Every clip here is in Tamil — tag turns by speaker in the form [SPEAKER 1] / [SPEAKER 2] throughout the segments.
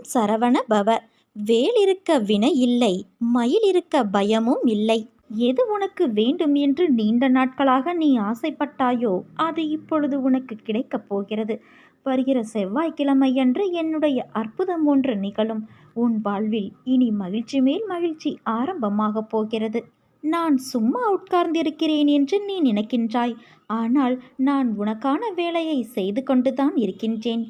[SPEAKER 1] ஓம் சரவண பவ. வேலிருக்க வினை இல்லை மயில் இருக்க பயமும் இல்லை. எது உனக்கு வேண்டும் என்று நீண்ட நாட்களாக நீ ஆசைப்பட்டாயோ அது இப்பொழுது உனக்கு கிடைக்கப் போகிறது. வருகிற செவ்வாய்க்கிழமையன்று என்னுடைய அற்புதம் ஒன்று நிகழும். உன் வாழ்வில் இனி மகிழ்ச்சி மேல் மகிழ்ச்சி ஆரம்பமாகப் போகிறது. நான் சும்மா உட்கார்ந்திருக்கிறேன் என்று நீ நினைக்கின்றாய். ஆனால் நான் உனக்கான வேலையை செய்து கொண்டுதான் இருக்கின்றேன்.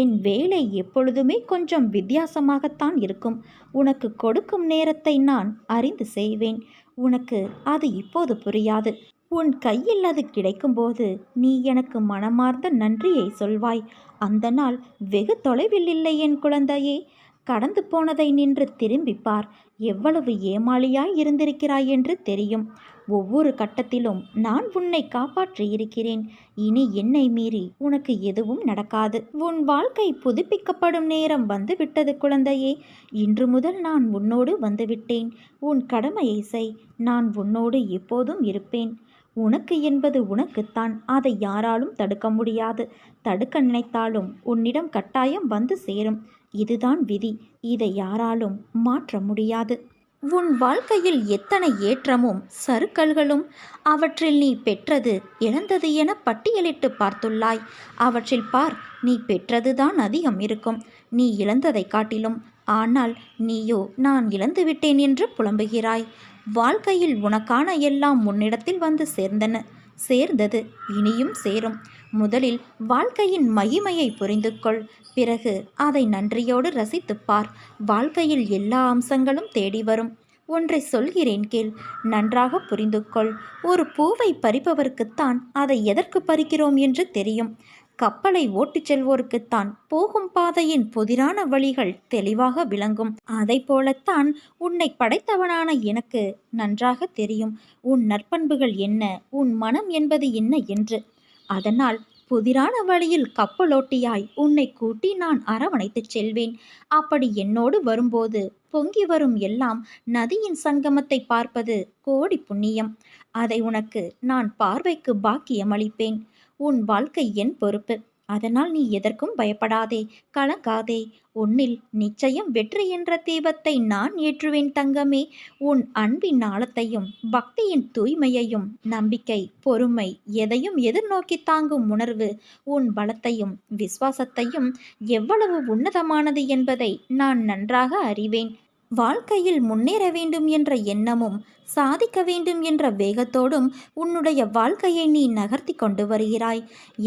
[SPEAKER 1] என் வேலை எப்பொழுதுமே கொஞ்சம் வித்தியாசமாகத்தான் இருக்கும். உனக்கு கொடுக்கும் நேரத்தை நான் அறிந்து செய்வேன். உனக்கு அது இப்போது புரியாது. உன் கையில் அது கிடைக்கும்போது நீ எனக்கு மனமார்ந்த நன்றியை சொல்வாய். அந்த நாள் வெகு தொலைவில் இல்லை என் குழந்தையே. கடந்து போனதை நின்று திரும்பிப் பார் எவ்வளவு ஏமாளியாய் இருந்திருக்கிறாய் என்று தெரியும். ஒவ்வொரு கட்டத்திலும் நான் உன்னை காப்பாற்றியிருக்கிறேன் இனி என்னை மீறி உனக்கு எதுவும் நடக்காது. உன் வாழ்க்கை புதுப்பிக்கப்படும் நேரம் வந்துவிட்டது குழந்தையே. இன்று முதல் நான் உன்னோடு வந்துவிட்டேன். உன் கடமையை செய். நான் உன்னோடு எப்போதும் இருப்பேன். உனக்கு என்பது உனக்குத்தான். அதை யாராலும் தடுக்க முடியாது. தடுக்க நினைத்தாலும் உன்னிடம் கட்டாயம் வந்து சேரும். இதுதான் விதி. இதை யாராலும் மாற்ற முடியாது. உன் வாழ்க்கையில் எத்தனை ஏற்றமும் சறுக்கல்களும் அவற்றில் நீ பெற்றது இழந்தது என பட்டியலிட்டு பார்த்துள்ளாய். அவற்றில் பார் நீ பெற்றதுதான் அதிகம் இருக்கும். நீ இழந்ததை காட்டிலும் ஆனால் நீயோ நான் இழந்துவிட்டேன் என்று புலம்புகிறாய். வாழ்க்கையில் உனக்கான எல்லாம் உன்னிடத்தில் வந்து சேர்ந்தன. சேர்ந்தது இனியும் சேரும். முதலில் வாழ்க்கையின் மகிமையை புரிந்து கொள் பிறகு அதை நன்றியோடு ரசித்துப் பார் வாழ்க்கையில் எல்லா அம்சங்களும் தேடி வரும். ஒன்றை சொல்கிறேன் கேள். நன்றாக புரிந்து கொள் ஒரு பூவை பறிப்பவருக்குத்தான் அதை எதற்கு பறிக்கிறோம் என்று தெரியும். கப்பலை ஓட்டிச் செல்வோருக்குத்தான் போகும் பாதையின் புதிரான வழிகள் தெளிவாக விளங்கும். அதை போலத்தான் உன்னை படைத்தவனான எனக்கு நன்றாக தெரியும். உன் நற்பண்புகள் என்ன? உன் மனம் என்பது என்ன என்று. அதனால் புதிரான வழியில் கப்பலோட்டியாய் உன்னை கூட்டி நான் அரவணைத்துச் செல்வேன். அப்படி என்னோடு வரும்போது பொங்கி வரும் எல்லாம் நதியின் சங்கமத்தை பார்ப்பது கோடி புண்ணியம். அதை உனக்கு நான் பார்வைக்கு பாக்கியம் அளிப்பேன் உன் வாழ்க்கை என் பொறுப்பு. அதனால் நீ எதற்கும் பயப்படாதே கலங்காதே. உன்னில் நிச்சயம் வெற்றி என்ற தீபத்தை நான் ஏற்றுவேன் தங்கமே. உன் அன்பின் ஆழத்தையும் பக்தியின் தூய்மையையும் நம்பிக்கை பொறுமை எதையும் எதிர்நோக்கி தாங்கும் உணர்வு உன் பலத்தையும் விசுவாசத்தையும் எவ்வளவு உன்னதமானது என்பதை நான் நன்றாக அறிவேன். வாழ்க்கையில் முன்னேற வேண்டும் என்ற எண்ணமும் சாதிக்க வேண்டும் என்ற வேகத்தோடும் உன்னுடைய வாழ்க்கையை நீ நகர்த்தி கொண்டு வருகிறாய்.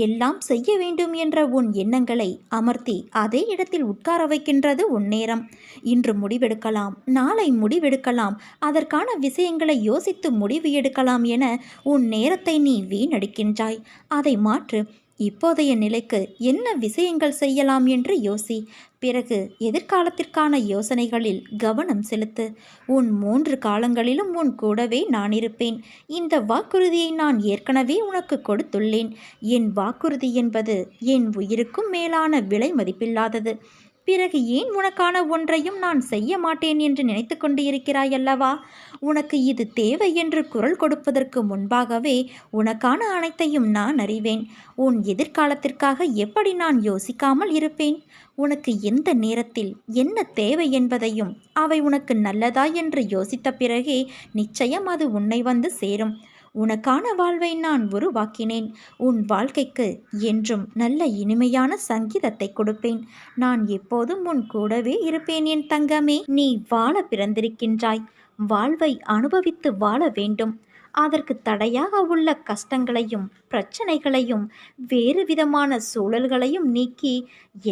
[SPEAKER 1] எல்லாம் செய்ய வேண்டும் என்ற உன் எண்ணங்களை அமர்த்தி அதே இடத்தில் உட்கார வைக்கின்றது உன் நேரம். இன்று முடிவெடுக்கலாம் நாளை முடிவெடுக்கலாம் அதற்கான விஷயங்களை யோசித்து முடிவு எடுக்கலாம் என உன் நேரத்தை நீ வீணடிக்கின்றாய். அதை மாற்று இப்போதைய நிலைக்கு என்ன விஷயங்கள் செய்யலாம் என்று யோசி. பிறகு எதிர்காலத்திற்கான யோசனைகளில் கவனம் செலுத்து. உன் மூன்று காலங்களிலும் உன் கூடவே நான் இருப்பேன். இந்த வாக்குறுதியை நான் ஏற்கனவே உனக்கு கொடுத்துள்ளேன். என் வாக்குறுதி என்பது என் உயிருக்கும் மேலான விலை மதிப்பில்லாதது. பிறகு ஏன் உனக்கான ஒன்றையும் நான் செய்ய மாட்டேன் என்று நினைத்து கொண்டு இருக்கிறாய் அல்லவா? உனக்கு இது தேவை என்று குரல் கொடுப்பதற்கு முன்பாகவே உனக்கான அனைத்தையும் நான் அறிவேன். உன் எதிர்காலத்திற்காக எப்படி நான் யோசிக்காமல் இருப்பேன்? உனக்கு எந்த நேரத்தில் என்ன தேவை என்பதையும் அவை உனக்கு நல்லதா என்று யோசித்த பிறகே நிச்சயம் அது உன்னை வந்து சேரும். உனக்கான வாழ்வை நான் உருவாக்கினேன். உன் வாழ்க்கைக்கு என்றும் நல்ல இனிமையான சங்கீதத்தை கொடுப்பேன். நான் எப்போதும் உன் கூடவே இருப்பேன் என் தங்கமே. நீ வாழ பிறந்திருக்கின்றாய். வாழ்வை அனுபவித்து வாழ வேண்டும். அதற்கு தடையாக உள்ள கஷ்டங்களையும் பிரச்சனைகளையும் வேறு விதமான சூழல்களையும் நீக்கி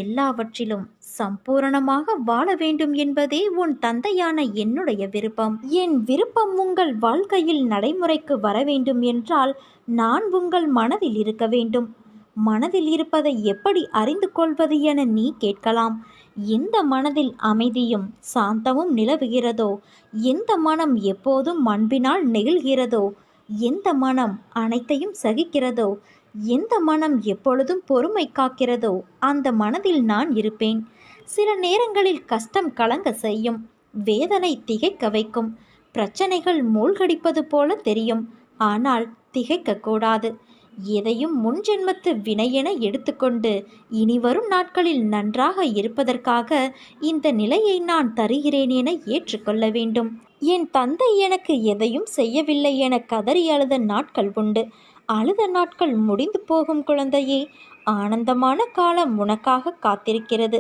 [SPEAKER 1] எல்லாவற்றிலும் சம்பூரணமாக வாழ வேண்டும் என்பதே உன் தந்தையான என்னுடைய விருப்பம். என் விருப்பம் உங்கள் வாழ்க்கையில் நடைமுறைக்கு வர வேண்டும் என்றால் நான் உங்கள் மனதில் இருக்க வேண்டும். மனதில் இருப்பதை எப்படி அறிந்து கொள்வது என நீ கேட்கலாம். எந்த மனதில் அமைதியும் சாந்தமும் நிலவுகிறதோ? எந்த மனம் எப்போதும் அன்பினால் நெகிழ்கிறதோ? எந்த மனம் அனைத்தையும் சகிக்கிறதோ? எந்த மனம் எப்பொழுதும் பொறுமை காக்கிறதோ? அந்த மனதில் நான் இருப்பேன். சில நேரங்களில் கஷ்டம் கலங்க செய்யும். வேதனை திகைக்க வைக்கும். பிரச்சனைகள் மூழ்கடிப்பது போல தெரியும். ஆனால் திகைக்கக்கூடாது. எதையும் முன்ஜென்மத்து வினையென எடுத்துக்கொண்டு இனி வரும் நாட்களில் நன்றாக இருப்பதற்காக இந்த நிலையை நான் தருகிறேன் என ஏற்றுக்கொள்ள வேண்டும். என் தந்தை எனக்கு எதையும் செய்யவில்லை என கதறி அழுத நாட்கள் உண்டு. அழுத நாட்கள் முடிந்து போகும் குழந்தையே ஆனந்தமான காலம் உனக்காக காத்திருக்கிறது.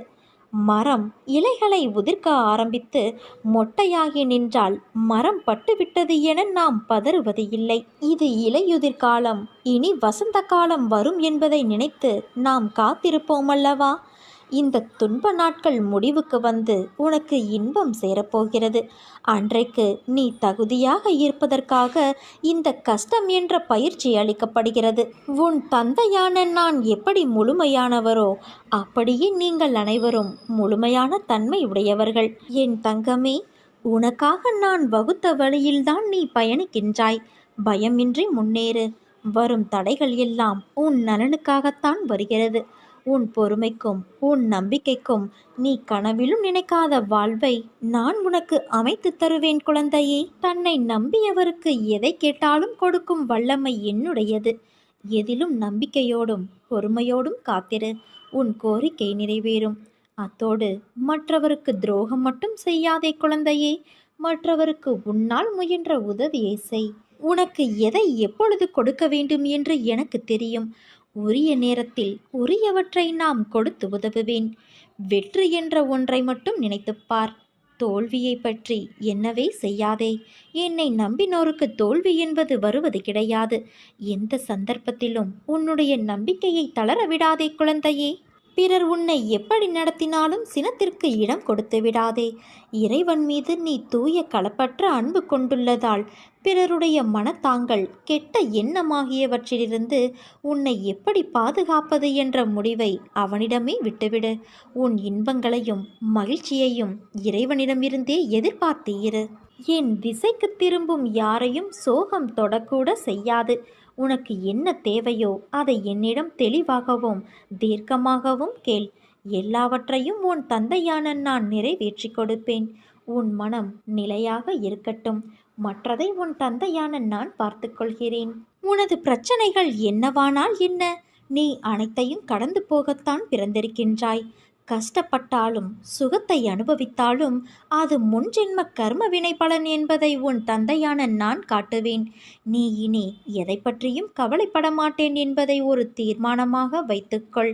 [SPEAKER 1] மரம் இலைகளை உதிர்க்க ஆரம்பித்து மொட்டையாகி நின்றால் மரம் பட்டுவிட்டது என நாம் பதறுவது இல்லை. இது இலையுதிர் காலம். இனி வசந்த காலம் வரும் என்பதை நினைத்து நாம் காத்திருப்போம் அல்லவா? இந்த துன்ப நாட்கள் முடிவுக்கு வந்து உனக்கு இன்பம் சேரப்போகிறது. அன்றைக்கு நீ தகுதியாக இருப்பதற்காக இந்த கஷ்டம் என்ற பயிற்சி அளிக்கப்படுகிறது. உன் தந்தையான நான் எப்படி முழுமையானவரோ அப்படியே நீங்கள் அனைவரும் முழுமையான தன்மை உடையவர்கள். என் தங்கமே உனக்காக நான் வகுத்த வழியில்தான் நீ பயணிக்கின்றாய். பயமின்றி முன்னேறு. வரும் தடைகள் எல்லாம் உன் நலனுக்காகத்தான் வருகிறது. உன் பொறுமைக்கும் உன் நம்பிக்கைக்கும் நீ கனவிலும் நினைக்காத வாழ்வை நான் உனக்கு அமைத்து தருவேன் குழந்தையே. தன்னை நம்பியவருக்கு எதை கேட்டாலும் கொடுக்கும் வல்லமை என்னுடையது. எதிலும் நம்பிக்கையோடும் பொறுமையோடும் காத்திரு. உன் கோரிக்கை நிறைவேறும். அத்தோடு மற்றவருக்கு துரோகம் மட்டும் செய்யாதே குழந்தையே. மற்றவருக்கு உன்னால் முயன்ற உதவியை செய். உனக்கு எதை எப்பொழுது கொடுக்க வேண்டும் என்று எனக்கு தெரியும். உரிய நேரத்தில் உரியவற்றை நாம் கொடுத்து உதவுவேன். வெற்றி என்ற ஒன்றை மட்டும் நினைத்துப்பார் தோல்வியை பற்றி என்னவே செய்யாதே. என்னை நம்பினோருக்கு தோல்வி என்பது வருவது கிடையாது. எந்த சந்தர்ப்பத்திலும் உன்னுடைய நம்பிக்கையை தளர விடாதே குழந்தையே. பிறர் உன்னை எப்படி நடத்தினாலும் சினத்திற்கு இடம் கொடுத்து விடாதே. இறைவன் மீது நீ தூய களப்பற்ற அன்பு கொண்டுள்ளதால் பிறருடைய மனத்தாங்கள் கெட்ட எண்ணமாகியவற்றிலிருந்து உன்னை எப்படி பாதுகாப்பது என்ற முடிவை அவனிடமே விட்டுவிடு. உன் இன்பங்களையும் மகிழ்ச்சியையும் இறைவனிடமிருந்தே எதிர்பார்த்து இரு. என் திசைக்கு திரும்பும் யாரையும் சோகம் தொடக்கூட செய்யாது. உனக்கு என்ன தேவையோ அதை என்னிடம் தெளிவாகவும் தீர்க்கமாகவும் கேள். எல்லாவற்றையும் உன் தந்தையான நான் நிறைவேற்றி கொடுப்பேன். உன் மனம் நிலையாக இருக்கட்டும். மற்றதை உன் தந்தையான நான் பார்த்துக்கொள்கிறேன் உனது பிரச்சனைகள் என்னவானால் என்ன? நீ அனைத்தையும் கடந்து போகத்தான் பிறந்திருக்கின்றாய். கஷ்டப்பட்டாலும் சுகத்தை அனுபவித்தாலும் அது முன்ஜென்ம கர்ம வினை பலன் என்பதை உன் தந்தையான நான் காட்டுவேன். நீ இனி எதை பற்றியும் கவலைப்பட மாட்டேன் என்பதை ஒரு தீர்மானமாக வைத்துக்கொள்.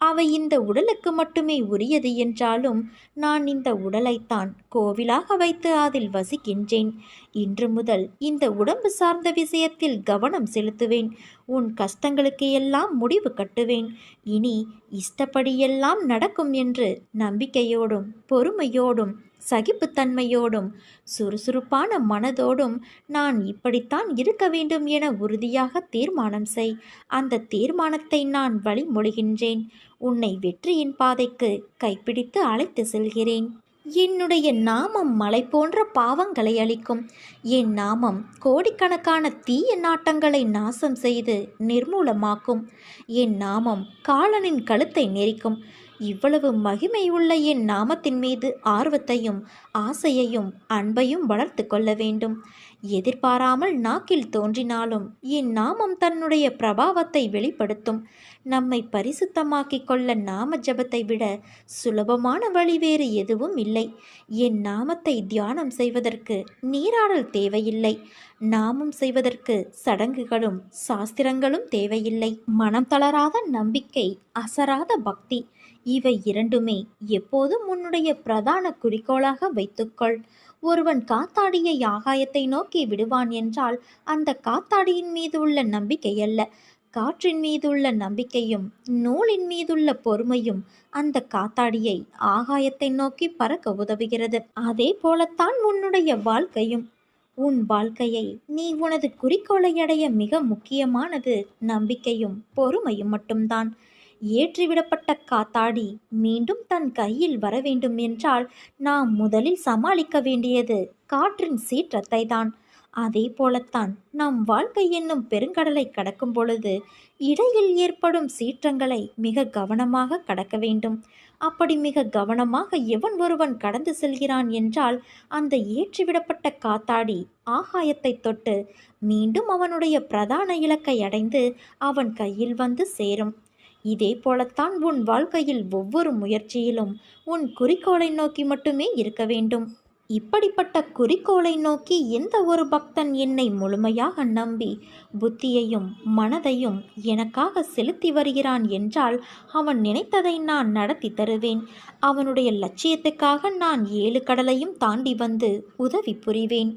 [SPEAKER 1] அவை இந்த உடலுக்கு மட்டுமே உரியது என்றாலும் நான் இந்த உடலைத்தான் கோவிலாக வைத்து அதில் வசிக்கின்றேன். இன்று முதல் இந்த உடம்பு சார்ந்த விஷயத்தில் கவனம் செலுத்துவேன். உன் கஷ்டங்களுக்கு எல்லாம் முடிவு கட்டுவேன். இனி இஷ்டப்படியெல்லாம் நடக்கும் என்று நம்பிக்கையோடும் பொறுமையோடும் சகிப்புத்தன்மையோடும் சுறுசுறுப்பான மனதோடும் நான் இப்படித்தான் இருக்க வேண்டும் என உறுதியாக தீர்மானம் செய். அந்த தீர்மானத்தை நான் வழிமொழிகின்றேன் உன்னை வெற்றியின் பாதைக்கு கைப்பிடித்து அழைத்து செல்கிறேன். என்னுடைய நாமம் மலை போன்ற பாவங்களை அளிக்கும் என் நாமம் கோடிக்கணக்கான தீய நாட்டங்களை நாசம் செய்து நிர்மூலமாக்கும். என் நாமம் காலனின் கழுத்தை நெரிக்கும். இவ்வளவு மகிமை உள்ள என் நாமத்தின் மீது ஆர்வத்தையும் ஆசையையும் அன்பையும் வளர்த்து கொள்ள வேண்டும். எதிர்பாராமல் நாக்கில் தோன்றினாலும் என் நாமம் தன்னுடைய பிரபாவத்தை வெளிப்படுத்தும். நம்மை பரிசுத்தமாக்கிக் கொள்ள நாம ஜபத்தை விட சுலபமான வழி வேறு எதுவும் இல்லை. என் நாமத்தை தியானம் செய்வதற்கு நீராடல் தேவையில்லை. நாமம் செய்வதற்கு சடங்குகளும் சாஸ்திரங்களும் தேவையில்லை. மனம் தளராத நம்பிக்கை அசராத பக்தி இவை இரண்டுமே எப்போதும் உன்னுடைய பிரதான குறிக்கோளாக வைத்துக்கொள். ஒருவன் காத்தாடியை ஆகாயத்தை நோக்கி விடுவான் என்றால் அந்த காத்தாடியின் மீது உள்ள நம்பிக்கை அல்ல. காற்றின் மீதுள்ள நம்பிக்கையும் நூலின் மீதுள்ள பொறுமையும் அந்த காத்தாடியை ஆகாயத்தை நோக்கி பறக்க உதவுகிறது. அதே போலத்தான் உன்னுடைய வாழ்க்கையும். உன் வாழ்க்கையை நீ உனது குறிக்கோளை அடைய மிக முக்கியமானது நம்பிக்கையும் பொறுமையும் மட்டும்தான். ஏற்றிவிடப்பட்ட காத்தாடி மீண்டும் தன் கையில் வர வேண்டும் என்றால் நாம் முதலில் சமாளிக்க வேண்டியது காற்றின் சீற்றத்தை தான் அதே போலத்தான் நம் வாழ்க்கை என்னும் பெருங்கடலை கடக்கும் பொழுது இடையில் ஏற்படும் சீற்றங்களை மிக கவனமாக கடக்க வேண்டும். அப்படி மிக கவனமாக எவன் ஒருவன் கடந்து செல்கிறான் என்றால் அந்த ஏற்றிவிடப்பட்ட காத்தாடி ஆகாயத்தை தொட்டு மீண்டும் அவனுடைய பிரதான இலக்கை அடைந்து அவன் கையில் வந்து சேரும். இதே போலத்தான் உன் வாழ்க்கையில் ஒவ்வொரு முயற்சியிலும் உன் குறிக்கோளை நோக்கி மட்டுமே இருக்க வேண்டும். இப்படிப்பட்ட குறிக்கோளை நோக்கி எந்த ஒரு பக்தன் என்னை முழுமையாக நம்பி புத்தியையும் மனதையும் எனக்காக செலுத்தி வருகிறான் என்றால் அவன் நினைத்ததை நான் நடத்தி தருவேன். அவனுடைய லட்சியத்துக்காக நான் ஏழு கடலையும் தாண்டி வந்து உதவி புரிவேன்.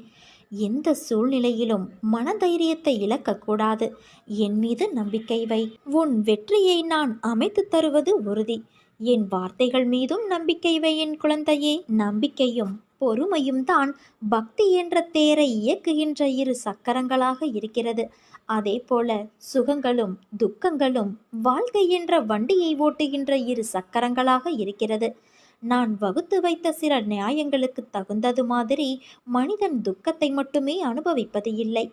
[SPEAKER 1] எந்த சூழ்நிலையிலும் மனதைரியத்தை இழக்கக்கூடாது. என் மீது நம்பிக்கை வை. உன் வெற்றியை நான் அமைத்து தருவது உறுதி. என் வார்த்தைகள் மீதும் நம்பிக்கை வை என் குழந்தையே. நம்பிக்கையும் பொறுமையும் தான் பக்தி என்ற தேரை இயக்குகின்ற இரு சக்கரங்களாக இருக்கிறது. அதே போல சுகங்களும் துக்கங்களும் வாழ்க்கை என்ற வண்டியை ஓட்டுகின்ற இரு சக்கரங்களாக இருக்கிறது. நான் வகுத்து வைத்த சில நியாயங்களுக்கு தகுந்தது மாதிரி மனிதன் துக்கத்தை மட்டுமே அனுபவிப்பது இல்லை.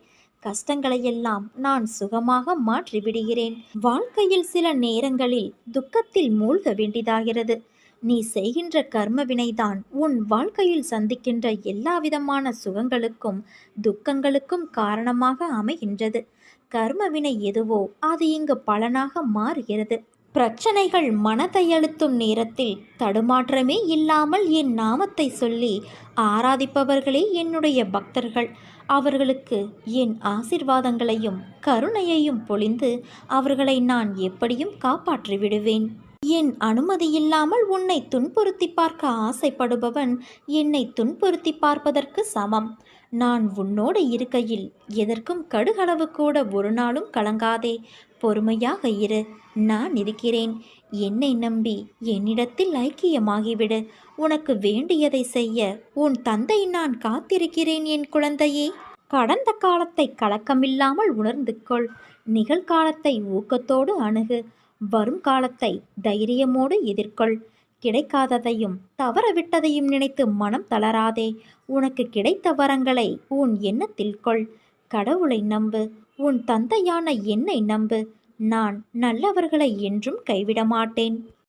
[SPEAKER 1] கஷ்டங்களையெல்லாம் நான் சுகமாக மாற்றி விடுகிறேன் வாழ்க்கையில் சில நேரங்களில் துக்கத்தில் மூழ்க வேண்டியதாகிறது நீ செய்கின்ற கர்ம வினைதான் உன் வாழ்க்கையில் சந்திக்கின்ற எல்லா விதமான சுகங்களுக்கும் துக்கங்களுக்கும் காரணமாக அமைகின்றது. கர்ம வினை எதுவோ அது இங்கு பலனாக மாறுகிறது. பிரச்சனைகள் மனத்தை அழுத்தும் நேரத்தில் தடுமாற்றமே இல்லாமல் என் நாமத்தை சொல்லி ஆராதிப்பவர்களே என்னுடைய பக்தர்கள். அவர்களுக்கு என் ஆசிர்வாதங்களையும் கருணையையும் பொழிந்து அவர்களை நான் எப்படியும் காப்பாற்றி விடுவேன் என் அனுமதியில்லாமல் உன்னை துன்புறுத்தி பார்க்க ஆசைப்படுபவன் என்னை துன்புறுத்தி பார்ப்பதற்கு சமம். நான் உன்னோடு இருக்கையில் எதற்கும் கடுகளவு கூட ஒரு நாளும் கலங்காதே. பொறுமையாக இரு. நான் இருக்கிறேன். என்னை நம்பி என்னிடத்தில் ஐக்கியமாகிவிடு. உனக்கு வேண்டியதை செய்ய உன் தந்தை நான் காத்திருக்கிறேன் என் குழந்தையே. கடந்த காலத்தை கலக்கமில்லாமல் உணர்ந்து கொள். நிகழ்காலத்தை ஊக்கத்தோடு அணுகு. வரும் காலத்தை தைரியமோடு எதிர்கொள். கிடைக்காததையும் தவறவிட்டதையும் நினைத்து மனம் தளராதே. உனக்கு கிடைத்த வரங்களை உன் எண்ணத்தில் கொள். கடவுளை நம்பு. உன் தந்தையான என்னை நம்பு. நான் நல்லவர்களை என்றும் கைவிட மாட்டேன்